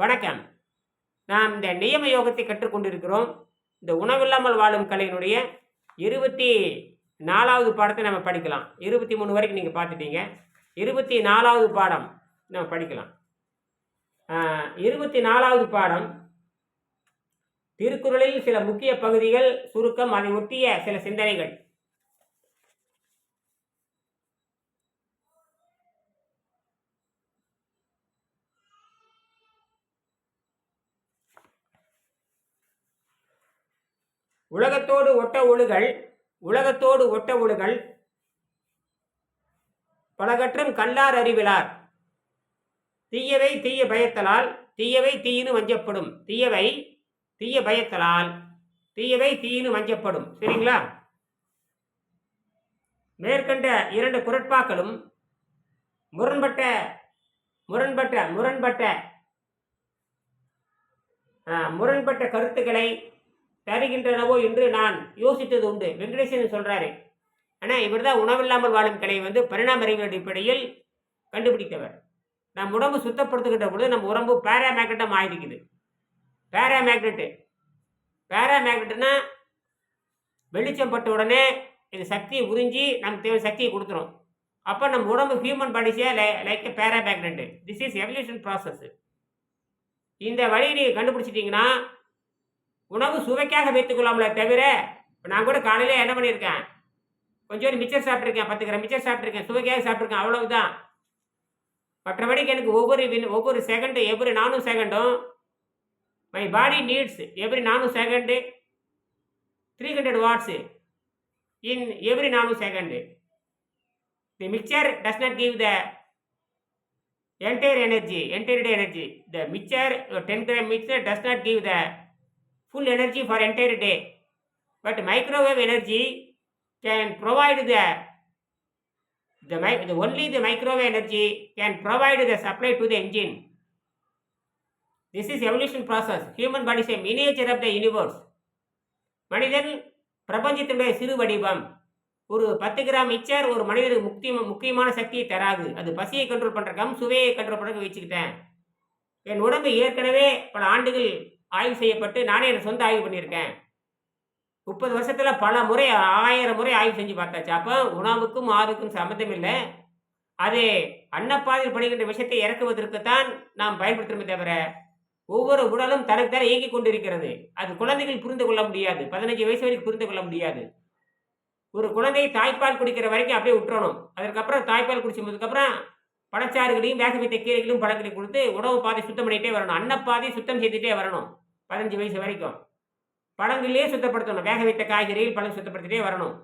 வணக்கம். நாம் இந்த நியம யோகத்தை கற்றுக்கொண்டிருக்கிறோம். இந்த உணவில்லாமல் வாழும் கலையினுடைய இருபத்தி நாலாவது பாடத்தை நம்ம படிக்கலாம். இருபத்தி மூணு வரைக்கும் நீங்கள் பார்த்துட்டீங்க. இருபத்தி நாலாவது பாடம் நம்ம படிக்கலாம். இருபத்தி நாலாவது பாடம். திருக்குறளில் சில முக்கிய பகுதிகள் சுருக்கம் அதை ஒட்டிய சில சிந்தனைகள். உலகத்தோடு ஒட்ட ஒழுகல் உலகத்தோடு ஒட்ட ஒழுகல். பலகற்றும் கல்லார் அறிவிலார். தீயவை தீய பயத்தலால் தீயவை தீயினு வஞ்சப்படும். தீயவை தீய பயத்தலால் தீயவை தீயினு வஞ்சப்படும். சரிங்களா? மேற்கண்ட இரண்டு குரட்பாக்களும் முரண்பட்ட முரண்பட்ட முரண்பட்ட முரண்பட்ட கருத்துக்களை தருகின்றனவோ என்று நான் யோசித்தது உண்டு. வெங்கடேசன் சொல்றாரு ஆனால் இவர் தான் உணவில்லாமல் வாழும் கலையை வந்து பரிணாம அறிவியல் அடிப்படையில் கண்டுபிடித்தவர். நம் உடம்பு சுத்தப்படுத்துகின்ற பொழுது நம்ம உடம்பு பேராமேக்னட்டம் ஆயிருக்குது. பேராமேக்னெட்டு பேராமேக்னெட்னா வெளிச்சம் பட்ட உடனே இது சக்தியை உறிஞ்சி நமக்கு தேவை சக்தியை கொடுத்துரும். அப்போ நம்ம உடம்பு human பாடிஸே like paramagnet this is evolution process இந்த வழியை நீங்கள் கண்டுபிடிச்சிட்டிங்கன்னா உணவு சுவைக்காக வைத்துக்கொள்ளாமல தவிர இப்போ நான் கூட காலையில் என்ன பண்ணியிருக்கேன்? கொஞ்சம் மிச்சர் சாப்பிட்ருக்கேன் பத்து கிராம் மிச்சர் சாப்பிட்ருக்கேன் சுவைக்காக சாப்பிட்ருக்கேன் அவ்வளவுதான். மற்றபடிக்கு எனக்கு ஒவ்வொரு வின் ஒவ்வொரு செகண்டு எவ்ரி நானும் செகண்டும் my body needs every nanosecond three hundred watts in every nanosecond the mixture does not give the entire energy entire energy the mixture ten gram mixture does not give the full energy for entire day but microwave energy can provide the the, mi- the only the microwave energy can provide the supply to the engine this is evolution process human body is a miniature of the universe மனிதன் பிரபஞ்சத்தினுடைய சிறு வடிவம் ஒரு பத்து gram mixer ஒரு மனிதனுக்கு முக்கிய முக்கியமான சக்தியை தராது அது பசியை கண்ட்ரோல் பண்ணுறக்கம் சுவையை கண்ட்ரோல் பண்ண வச்சுக்கிட்டேன் என் உடம்பு ஏற்கனவே பல ஆண்டுகள் ஆய்வு செய்யப்பட்டு நானே எனக்கு சொந்த ஆய்வு பண்ணியிருக்கேன். முப்பது வருஷத்தில் பல முறை ஆயிரம் முறை ஆய்வு செஞ்சு பார்த்தாச்சு. அப்போ உணவுக்கும் ஆறுக்கும் சம்மந்தம் இல்லை. அது அன்னப்பாதையில் படுகின்ற விஷயத்தை இறக்குவதற்குத்தான் நாம் பயன்படுத்துகிறோமே தவிர ஒவ்வொரு உடலும் தனக்குத்தானே இயங்கிக் கொண்டிருக்கிறது. அது குழந்தைகள் புரிந்து கொள்ள முடியாது. பதினஞ்சு வயசு வரைக்கும் புரிந்து கொள்ள முடியாது. ஒரு குழந்தையை தாய்ப்பால் குடிக்கிற வரைக்கும் அப்படியே விட்டுறணும். அதற்கப்புறம் தாய்ப்பால் குடிச்சதுக்கப்புறம் பழச்சாறுகளையும் வேகவித்த கீரைகளையும் பழங்களையும் கொடுத்து உணவு பாதை சுத்தம் பண்ணிகிட்டே வரணும். அன்னப்பாதை சுத்தம் செய்துட்டே வரணும். பதினஞ்சு வயசு வரைக்கும். பழங்களே சுத்தப்படுத்தணும். வேக வைத்த காய்கறிகள் பழம் சுத்தப்படுத்திட்டே வரணும்.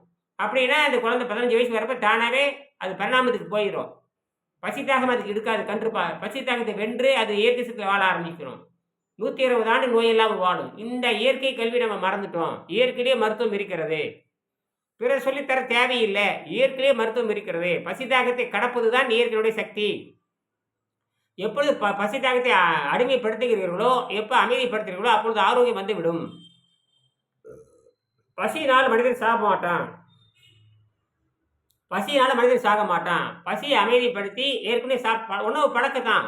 அப்படின்னா அந்த குழந்தை பதினஞ்சு வயசு வரப்போ தானாகவே அது பரிணாமத்துக்கு போயிடும் பசி அதுக்கு இருக்காது கன்றுப்பா பசித்தாகத்தை வென்று அது இயற்கை சக்தியில் வாழ ஆரம்பிக்கணும் நூற்றி இருபது ஆண்டு நோய் இல்லாமல் வாழும். இந்த இயற்கை கல்வி நம்ம மறந்துட்டோம். இயற்கையிலே மருத்துவம் இருக்கிறது. பிறர் சொல்லித்தர தேவையில்லை. இயற்கையிலே மருத்துவம் இருக்கிறது. பசிதாகத்தை கடப்பது தான் இயற்கையுடைய சக்தி. எப்பொழுது ப பசிதாகத்தை அடிமைப்படுத்துகிறீர்களோ எப்போ அமைதிப்படுத்துகிறீர்களோ அப்பொழுது ஆரோக்கியம் வந்துவிடும். பசியினால் மனிதன் சாக மாட்டான். பசியினால் மனிதன் சாக மாட்டான். பசியை அமைதிப்படுத்தி ஏற்கனவே சாப் உணவு பழக்கம் தான்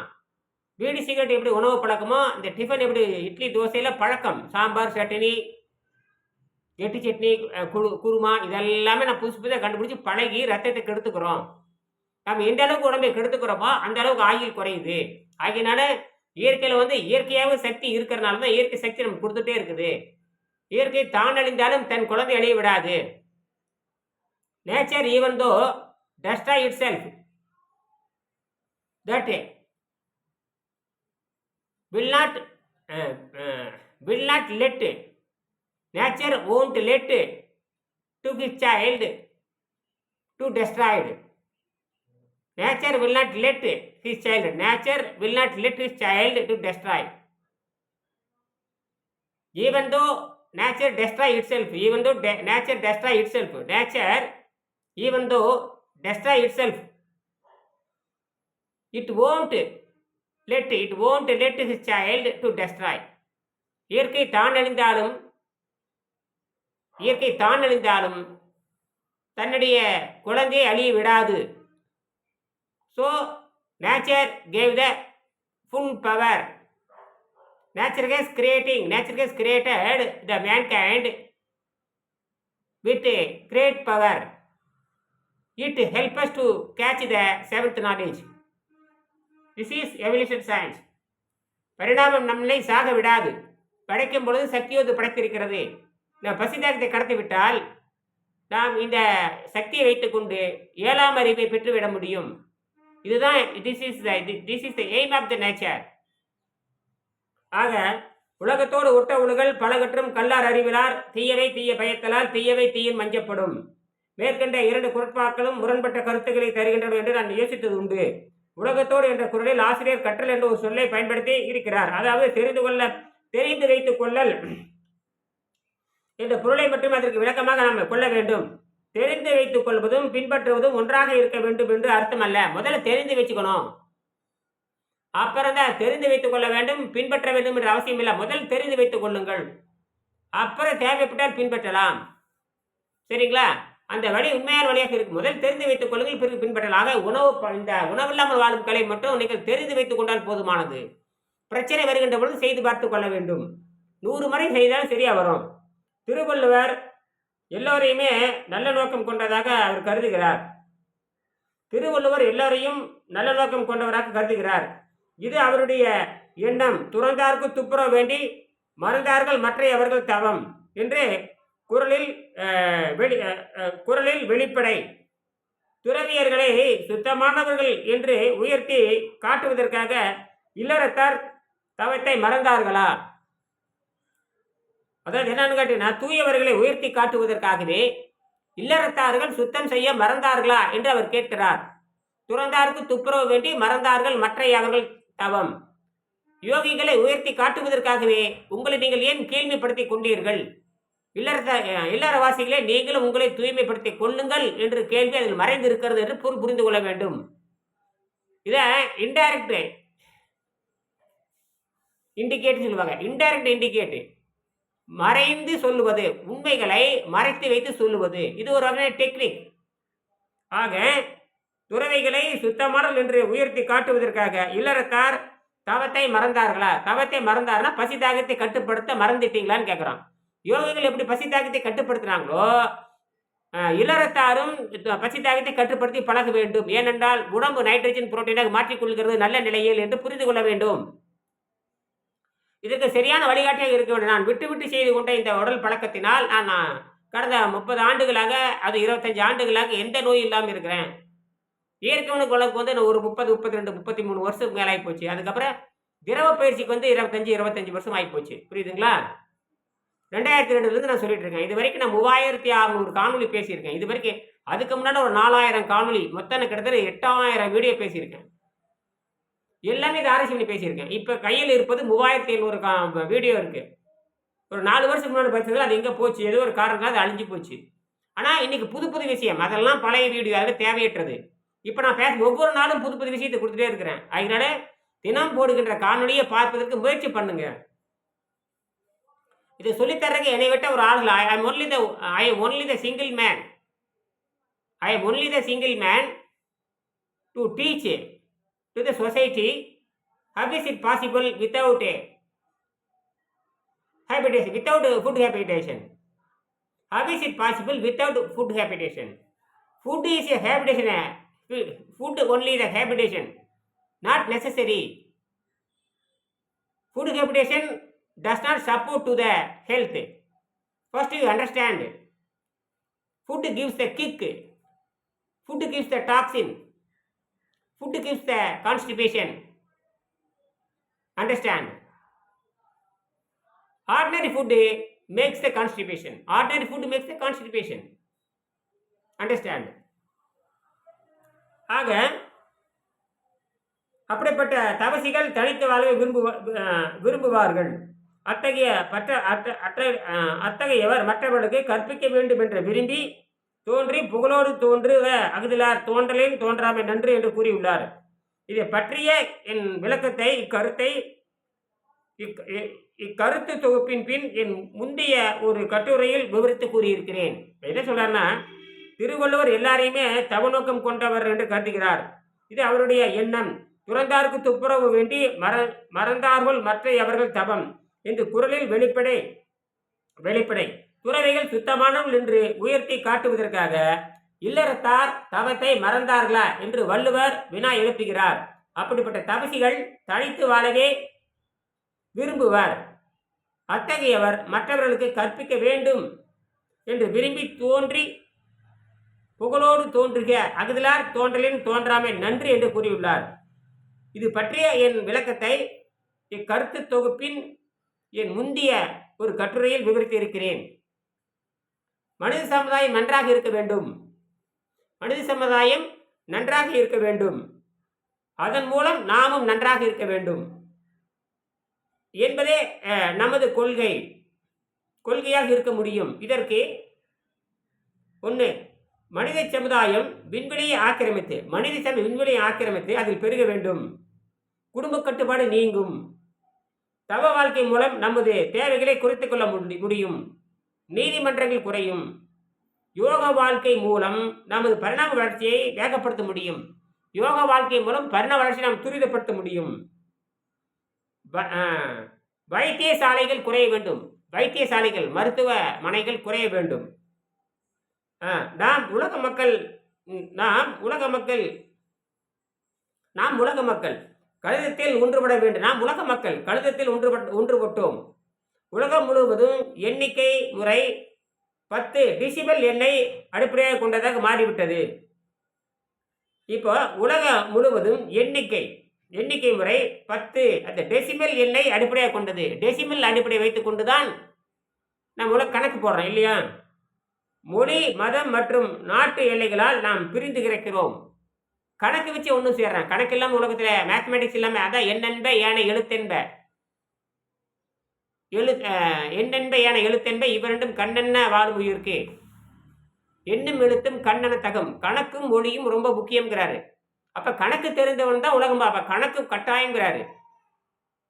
வீடு சிகரெட் எப்படி உணவு பழக்கமோ இந்த டிஃபன் எப்படி இட்லி தோசையில் பழக்கம். சாம்பார் சட்னி எட்டு சட்னி குரு குருமா இதெல்லாமே நான் புதுசு புதுசாக கண்டுபிடிச்சி பழகி ரத்தத்தை கெடுத்துக்கிறோம். நம்ம எந்த அளவுக்கு உடம்பை கெடுத்துக்கிறோமோ அந்த அளவுக்கு ஆயுள் குறையுது. ஆகியனால இயற்கையில் வந்து இயற்கையாகவே சக்தி இருக்கிறனால தான் இயற்கை சக்தி நமக்கு கொடுத்துட்டே இருக்குது. இயற்கை தான் அழிந்தாலும் தன் குழந்தை அழிய விடாது. Nature even though டஸ்டா itself that will not will not will nature won't let to his child to destroyed nature will not let his child nature will not let his child to destroy even though nature destroy itself even though de- nature destroy itself nature even though destroy itself it won't let it won't let his child to destroy இயற்கை தான் அழிந்தாலும் இயற்கை தான் அழிந்தாலும் தன்னுடைய குழந்தையை அழிய விடாது. So nature gave the full power nature has creating nature has created the mankind with great power it help us to catch the seventh knowledge this is evolution science பரிணாமம் நம்மளை சாக விடாது. படைக்கும் பொழுது சக்தியோடு படைத்திருக்கிறது. நாம் பசிதாகத்தை கடத்திவிட்டால் நாம் இந்த சக்தியை வைத்துக்கொண்டு ஏழாம் அறிவை பெற்றுவிட முடியும். இதுதான் this is this is the aim of the nature ஆக உலகத்தோடு ஒட்ட உலகள் பலகற்றும் கல்லார் அறிவிலார் தீயவை தீய பயத்தலால் தீயவை தீயின் மஞ்சப்படும். மேற்கண்ட இரண்டு குரட்பாக்களும் முரண்பட்ட கருத்துக்களை தருகின்றன என்று நான் யோசித்தது உண்டு. உலகத்தோடு என்ற குரலில் ஆசிரியர் கற்றல் என்ற ஒரு சொல்லை பயன்படுத்தி இருக்கிறார். அதாவது தெரிந்து கொள்ள தெரிந்து வைத்துக் கொள்ளல். என்ற பொருளை மட்டும் அதற்கு விளக்கமாக நாம் கொள்ள வேண்டும். தெரிந்து வைத்துக் கொள்வதும் பின்பற்றுவதும் ஒன்றாக இருக்க வேண்டும் என்று அர்த்தம் அல்ல. முதல்ல தெரிந்து வச்சுக்கணும். அப்புறம் தான் தெரிந்து வைத்துக் கொள்ள வேண்டும் பின்பற்ற வேண்டும் என்ற அவசியம் இல்லை. முதல் தெரிந்து வைத்துக் கொள்ளுங்கள். அப்புறம் தேவைப்பட்டால் பின்பற்றலாம். சரிங்களா? அந்த வழி உண்மையான வழியாக இருக்கு. முதல் தெரிந்து வைத்துக் கொள்ளுங்கள் பிறகு பின்பற்றலாம். ஆக உணவு இந்த உணவில்லாமல் வாழும் கலை மட்டும் நீங்கள் தெரிந்து வைத்துக் கொண்டால் போதுமானது. பிரச்சனை வருகின்ற பொழுது செய்து பார்த்து கொள்ள வேண்டும். நூறு முறை செய்தால் சரியா வரும். திருவள்ளுவர் எல்லோரையுமே நல்ல நோக்கம் கொண்டதாக அவர் கருதுகிறார். திருவள்ளுவர் எல்லோரையும் நல்ல நோக்கம் கொண்டவராக கருதுகிறார். இது அவருடைய எண்ணம். துறந்தார்க்கு துப்புரவு வேண்டி மறந்தார்கள் மற்றையவர்கள் தவம் என்று குரலில் வெளி குரலில் வெளிப்படை. துறவியர்களை சுத்தமானவர்கள் என்று உயர்த்தி காட்டுவதற்காக இல்லறத்தார் தவத்தை மறந்தார்களா? அதாவது என்னன்னு கேட்டீங்கன்னா தூயவர்களை உயர்த்தி காட்டுவதற்காகவே இல்லறத்தார்கள் சுத்தம் செய்ய மறந்தார்களா என்று அவர் கேட்கிறார். துறந்தாருக்கு துப்புரவு வேண்டி மறந்தார்கள் மற்றைய அவர்கள் தவம். யோகிகளை உயர்த்தி காட்டுவதற்காகவே உங்களை நீங்கள் ஏன் கேள்விப்படுத்திக் கொண்டீர்கள்? இல்லறத்த இல்லறவாசிகளே நீங்களும் உங்களை தூய்மைப்படுத்திக் கொள்ளுங்கள் என்று கேள்வி அதில் மறைந்து இருக்கிறது என்று பொருள் புரிந்து கொள்ள வேண்டும். இதை இன்டைரக்ட் இண்டிகேட் சொல்லுவாங்க. இன்டைரக்ட் இண்டிகேட் மறைந்து சொல்லுவது உண்மைகளை மறைத்து வைத்து சொல்லுவது. இது ஒரு வகையான டெக்னிக் ஆக துறவைகளை சுத்தமானல் என்று உயர்த்தி காட்டுவதற்காக இல்லறத்தார் தவத்தை மறந்தார்களா? தவத்தை மறந்தார்னா பசி தாகத்தை கட்டுப்படுத்த மறந்துட்டீங்களான்னு கேட்குறான் யோகிகள் எப்படி பசி தாகத்தை கட்டுப்படுத்துனாங்களோ இல்லறத்தாரும் பசி தாகத்தை கட்டுப்படுத்தி பழக வேண்டும். ஏனென்றால் உடம்பு நைட்ரஜன் புரோட்டீனாக மாற்றிக்கொள்கிறது நல்ல நிலையில் என்று புரிந்து கொள்ள வேண்டும். இதற்கு சரியான வழிகாட்டியாக இருக்க வேண்டும். நான் விட்டு விட்டு செய்து கொண்ட இந்த உடல் பழக்கத்தினால் நான் நான் கடந்த முப்பது ஆண்டுகளாக அது இருபத்தஞ்சு ஆண்டுகளாக எந்த நோய் இல்லாமல் இருக்கிறேன். இயற்கையான குழம்புக்கு வந்து நான் ஒரு முப்பது முப்பத்தி ரெண்டு முப்பத்தி மூணு வருஷத்துக்கு மேலே ஆகிப்போச்சு அதுக்கப்புறம் திரவ பயிற்சிக்கு வந்து இருபத்தஞ்சு இருபத்தஞ்சு வருஷம் ஆகிப்போச்சு புரியுதுங்களா? ரெண்டாயிரத்தி ரெண்டுலேருந்து நான் சொல்லிட்டு இருக்கேன். இது வரைக்கும் நான் மூவாயிரத்தி அறநூறு காணொலி பேசியிருக்கேன். இது வரைக்கும் அதுக்கு முன்னாடி ஒரு நாலாயிரம் காணொலி மொத்தம் கிட்டத்தட்ட எட்டாயிரம் வீடியோ பேசியிருக்கேன். எல்லாமே இது ஆராய்ச்சி பண்ணி பேசியிருக்கேன் இப்போ கையில் இருப்பது மூவாயிரத்தி ஐநூறு வீடியோ இருக்குது ஒரு நாலு வருஷத்துக்கு முன்னாடி படிச்சதுல அது எங்கே போச்சு? ஏதோ ஒரு காரணம் அது அழிஞ்சு போச்சு. ஆனால் இன்னைக்கு புது புது விஷயம். அதெல்லாம் பழைய வீடியோ அதில் தேவையற்றது. இப்போ நான் பேச ஒவ்வொரு நாளும் புது புது விஷயத்தை கொடுத்துட்டே இருக்கிறேன். அதனால தினம் போடுகின்ற காணொலியை பார்ப்பதற்கு முயற்சி பண்ணுங்க. இதை சொல்லித்தர்றதுக்கு என்னை விட்ட ஒரு ஆள் I am only the I only the single man I only the single man to teach to the society how is it possible without a habitation without food habitation how is it possible without food habitation food is a habitation food only the habitation not necessary food habitation does not support to the health first you understand food gives the kick food gives the toxin food gives the constipation understand ordinary food makes the constipation ordinary food makes the constipation understand ஆக அப்படிப்பட்ட தவசிகள் தனித்த வாழ்வை விரும்பு விரும்புவார்கள் அத்தகைய பற்ற அத்த அற்ற அத்தகையவர் மற்றவர்களுக்கு கற்பிக்க வேண்டும் என்று விரும்பி தோன்றி புகழோடு தோன்றுக அகுதிலார் தோன்றலில் தோன்றாமை நன்று என்று கூறியுள்ளார். இதை பற்றிய என் விளக்கத்தை இக்கருத்தை இக்- இ- இக்கருத்து தொகுப்பின் பின் என் முந்தைய ஒரு கட்டுரையில் விவரித்து கூறியிருக்கிறேன். என்ன சொல்றாருன்னா திருவள்ளுவர் எல்லாரையுமே தவநோக்கம் கொண்டவர் என்று கருதுகிறார். இது அவருடைய எண்ணம். துறந்தார்க்கு துப்புரவு வேண்டி மற மறந்தார்கள் மற்ற அவர்கள் தவம் என்று குரலில் வெளிப்படை வெளிப்படை. துறவைகள் சுத்தமானவர்கள் என்று உயர்த்தி காட்டுவதற்காக இல்லறத்தார் தவத்தை மறந்தார்களா என்று வள்ளுவர் வினா எழுப்புகிறார். அப்படிப்பட்ட தவசிகள் தனித்து வாழவே விரும்புவர். அத்தகையவர் மற்றவர்களுக்கு கற்பிக்க வேண்டும் என்று விரும்பி தோன்றி புகழோடு தோன்றுக அகுதலார் தோன்றலின் தோன்றாமை நன்றி என்று கூறியுள்ளார். இது பற்றிய என் விளக்கத்தை இக்கருத்து தொகுப்பின் என் முந்திய ஒரு கட்டுரையில் விவரித்து இருக்கிறேன் மனித சமுதாயம் நன்றாக இருக்க வேண்டும். மனித சமுதாயம் நன்றாக இருக்க வேண்டும். அதன் மூலம் நாமும் நன்றாக இருக்க வேண்டும். என்பதே நமது கொள்கை. கொள்கையாக இருக்க முடியும். இதற்கு ஒன்று மனித சமுதாயம் விண்வெளியை ஆக்கிரமித்து மனித சம விண்வெளியை ஆக்கிரமித்து அதில் பெருக வேண்டும். குடும்ப கட்டுப்பாடு நீங்கும். தவ வாழ்க்கை மூலம் நமது தேவைகளை குறைத்துக் கொள்ள முடியும். நீதிமன்றங்கள் குறையும். யோக வாழ்க்கை மூலம் நமது பரிணாம வளர்ச்சியை வேகப்படுத்த முடியும். யோக வாழ்க்கை மூலம் பரிணாம வளர்ச்சியை நாம் துரிதப்படுத்த முடியும். வ- ஆ, வைத்தியசாலைகள் குறைய வேண்டும். வைத்தியசாலைகள் மருத்துவ மனைகள் குறைய வேண்டும். ஆ, நாம் உலக மக்கள் நாம் உலக மக்கள் நாம் உலக மக்கள் கணிதத்தில் ஒன்றுபட வேண்டும். நாம் உலக மக்கள் கணிதத்தில் ஒன்றுபட் ஒன்றுபட்டோம். உலகம் முழுவதும் எண்ணிக்கை முறை பத்து டிசிபல் எண்ணை அடிப்படையாக கொண்டதாக மாறிவிட்டது. இப்போ உலகம் முழுவதும் எண்ணிக்கை எண்ணிக்கை முறை பத்து அந்த டெசிமல் எண்ணை அடிப்படையாக கொண்டது. டெசிமல் அடிப்படை வைத்துக் கொண்டுதான் நாம் உலக கணக்கு போடுறோம் இல்லையா? மொழி மதம் மற்றும் நாட்டு எல்லைகளால் நாம் பிரிந்து கிடக்கிறோம். கணக்கு வச்சு ஒன்றும் சேர்றேன் கணக்கு இல்லாமல் உலகத்தில் மேத்தமெட்டிக்ஸ் இல்லாமல் அதான் என்னென்ப ஏனை எழுத்தென்ப. எழு அஹ், எண்ணென்ப ஏன எழுத்தென்ப இவரெண்டும் கண்ணென்ன வாழும் உயிர்க்கு? எண்ணும் எழுத்தும் கண்ணென தகும். கணக்கும் மொழியும் ரொம்ப முக்கியங்கிறாரு அப்போ கணக்கு தெரிந்தவன் தான் உலகம் பாப்பா. கணக்கு கட்டாயங்கிறாரு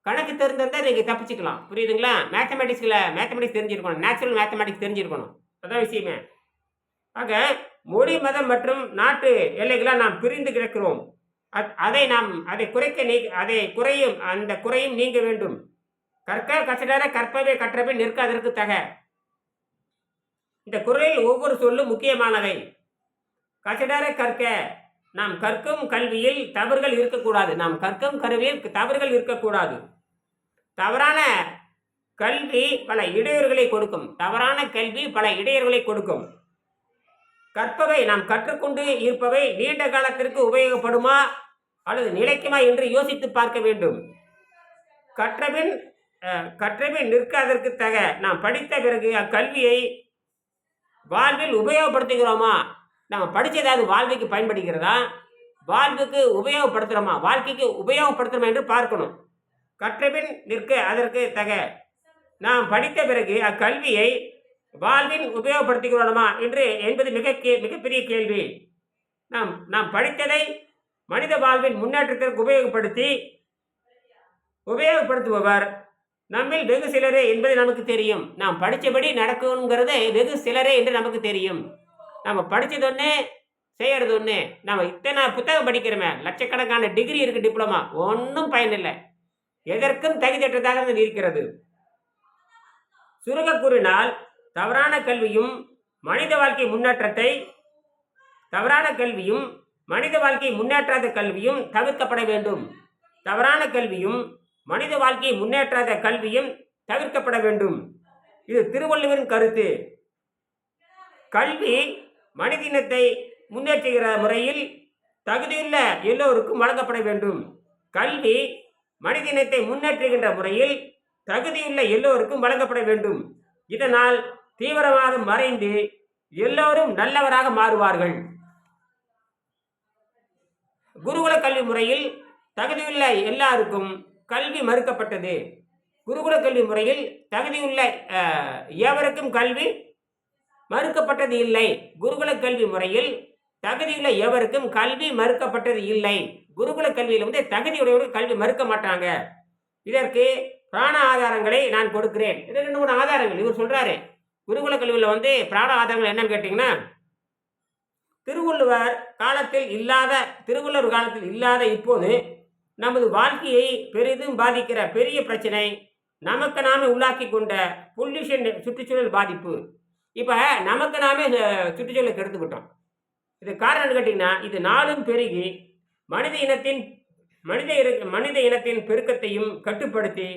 கணக்கு தெரிந்திருந்தா நீங்கள் தப்பிச்சுக்கலாம். புரியுதுங்களா? மேத்தமெட்டிக்ஸில் மேத்தமெட்டிக்ஸ் தெரிஞ்சிருக்கணும். நேச்சுரல் மேத்தமெட்டிக்ஸ் தெரிஞ்சிருக்கணும். அதான் விஷயமே. ஆக மொழி மதம் மற்றும் நாட்டு எல்லைகளாக நாம் பிரிந்து கிடக்கிறோம். அத்- அதை நாம் அதை குறைக்க நீ அதை குறையும் அந்த குறையும் நீங்க வேண்டும். கற்க கசடர கற்பவை கற்றபை நிற்க அதற்கு தக. இந்த குரலில் ஒவ்வொரு சொல்லும் முக்கியமானவை கசடர கற்க நாம் கற்கும் கல்வியில் தவறுகள் இருக்கக்கூடாது. நாம் கற்கும் கருவியில் தவறுகள் இருக்கக்கூடாது. தவறான கல்வி பல இடையூறுகளை கொடுக்கும். தவறான கல்வி பல இடையூறுகளை கொடுக்கும். கற்பவை நாம் கற்றுக்கொண்டு இருப்பவை நீண்ட காலத்திற்கு உபயோகப்படுமா அல்லது நிலைக்குமா என்று யோசித்து பார்க்க வேண்டும். கற்றபின் அஹ், நிற்க நிற்காதற்கு தக. நாம் படித்த பிறகு அக்கல்வியை வாழ்வில் உபயோகப்படுத்துகிறோமா? நம்ம படித்ததாவது வாழ்க்கைக்கு பயன்படுகிறதா? வாழ்வுக்கு உபயோகப்படுத்துகிறோமா வாழ்க்கைக்கு உபயோகப்படுத்துகிறோமா என்று பார்க்கணும். கற்றபின் நிற்க அதற்கு தக. நாம் படித்த பிறகு அக்கல்வியை வாழ்வில் உபயோகப்படுத்திக்கிறோமா என்று என்பது மிக கே மிகப்பெரிய கேள்வி. நாம் நாம் படித்ததை மனித வாழ்வின் முன்னேற்றத்திற்கு உபயோகப்படுத்தி உபயோகப்படுத்துபவர் நம்மில் வெகு சிலரே என்பது நமக்கு தெரியும். நாம் படித்தபடி நடக்குங்கிறதே வெகு சிலரே என்று நமக்கு தெரியும். நம்ம படித்தது ஒன்று செய்கிறது ஒன்று நம்ம இத்தனை புத்தகம் படிக்கிறோமே லட்சக்கணக்கான டிகிரி இருக்குது டிப்ளமா ஒன்றும் பயனில்லை. எதற்கும் தகுதியற்றதாக இருக்கிறது. சுருங்க கூறினால் தவறான கல்வியும் மனித வாழ்க்கை முன்னேற்றத்தை தவறான கல்வியும் மனித வாழ்க்கை முன்னேற்றாத கல்வியும் தவிர்க்கப்பட வேண்டும். தவறான கல்வியும் மனித வாழ்க்கையை முன்னேற்றாத கல்வியும் தவிர்க்கப்பட வேண்டும். இது திருவள்ளுவரின் கருத்து. கல்வி மனிதினத்தை முன்னேற்றுகிற முறையில் தகுதியுள்ள எல்லோருக்கும் வழங்கப்பட வேண்டும். கல்வி மனிதினத்தை முன்னேற்றுகின்ற முறையில் தகுதியுள்ள எல்லோருக்கும் வழங்கப்பட வேண்டும். இதனால் தீவிரவாதம் மறைந்து எல்லோரும் நல்லவராக மாறுவார்கள். குருகுல கல்வி முறையில் தகுதியுள்ள எல்லாருக்கும் கல்வி மறுக்கப்பட்டது. குருகுல கல்வி முறையில் தகுதியுள்ள எவருக்கும் கல்வி மறுக்கப்பட்டது இல்லை. குருகுல கல்வி முறையில் தகுதியுள்ள எவருக்கும் கல்வி மறுக்கப்பட்டது இல்லை. குருகுல கல்வியில் வந்து தகுதியுடையவர்கள் கல்வி மறுக்க மாட்டாங்க. இதற்கு பிராண ஆதாரங்களை நான் கொடுக்கிறேன். இது ரெண்டு மூணு ஆதாரங்கள். இவர் சொல்றாரு குருகுல கல்வியில் வந்து பிராண ஆதாரங்கள் என்னன்னு கேட்டிங்கன்னா திருவள்ளுவர் காலத்தில் இல்லாத திருவள்ளுவர் காலத்தில் இல்லாத இப்போது நமது வாழ்க்கையை பெரிதும் பாதிக்கிற பெரிய பிரச்சனை நமக்கு நாமே உள்ளாக்கி கொண்ட பொல்யூஷன் சுற்றுச்சூழல் பாதிப்பு. இப்போ நமக்கு நாமே அஹ், சுற்றுச்சூழலை கெடுத்துக்கிட்டோம் இது காரணம் கேட்டிங்கன்னா இது நாளும் பெருகி மனித இனத்தின் மனித மனித இனத்தின் பெருக்கத்தையும் கட்டுப்படுத்தி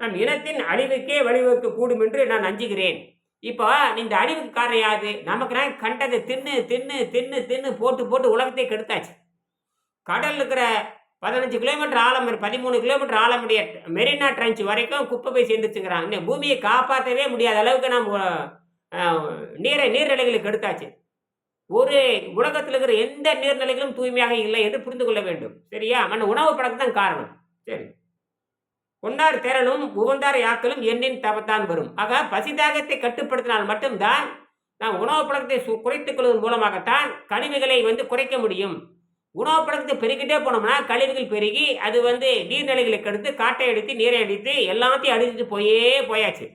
நம் இனத்தின் அழிவுக்கே வழிவகுக்க கூடும் என்று நான் அஞ்சுகிறேன் இப்போ இந்த அழிவுக்கு காரணம் யாது நமக்கு நான் கண்டதை தின்னு தின்னு தின்னு தின்னு போட்டு போட்டு உலகத்தை கெடுத்தாச்சு. கடல் இருக்கிற பதினஞ்சு கிலோமீட்டர் ஆழம் பதிமூணு கிலோமீட்டர் ஆழமுடைய மெரினா ட்ரெஞ்ச் வரைக்கும் குப்பை போய் சேர்ந்துச்சுங்கிறாங்க. இன்னும் பூமியை காப்பாற்றவே முடியாத அளவுக்கு நம்ம நீரை நீர்நிலைகளுக்கு கெடுத்தாச்சு ஒரு உலகத்தில் இருக்கிற எந்த நீர்நிலைகளும் தூய்மையாக இல்லை என்று புரிந்து கொள்ள வேண்டும். சரியா? மண் உணவு பழக்கம் தான் காரணம். சரி. உன்னார் திரளும் உகந்தார் யாக்களும் எண்ணின் தவத்தான் வரும். ஆக பசிதாகத்தை கட்டுப்படுத்தினால் மட்டும்தான் நாம் உணவு பழக்கத்தை சு- குறைத்துக் கொள்வதன் மூலமாகத்தான் கனிமைகளை வந்து குறைக்க முடியும். உணவு பழக்கத்தை பெருகிட்டே போனோம்னா கழிவுகள் பெருகி அது வந்து நீர்நிலைகளை கெடுத்து காட்டை அடித்து நீரை அடித்து எல்லாத்தையும் அடிச்சுட்டு போயே போயாச்சு.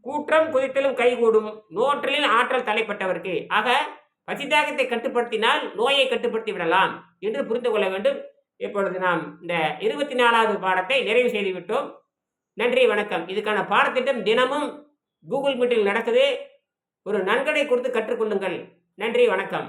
கூற்றம் குதித்தலும் கைகூடும் நோற்றலில் ஆற்றல் தலைப்பட்டவருக்கு ஆக பசிதாகத்தை கட்டுப்படுத்தினால் நோயை கட்டுப்படுத்தி விடலாம் என்று புரிந்து கொள்ள வேண்டும். இப்பொழுது நாம் இந்த இருபத்தி நாலாவது பாடத்தை நிறைவு செய்து விட்டோம். நன்றி வணக்கம். இதுக்கான பாடத்திட்டம் தினமும் கூகுள் மீட்டில் நடக்குது. ஒரு நன்கொடை கொடுத்து கற்றுக்கொள்ளுங்கள். நன்றி வணக்கம்.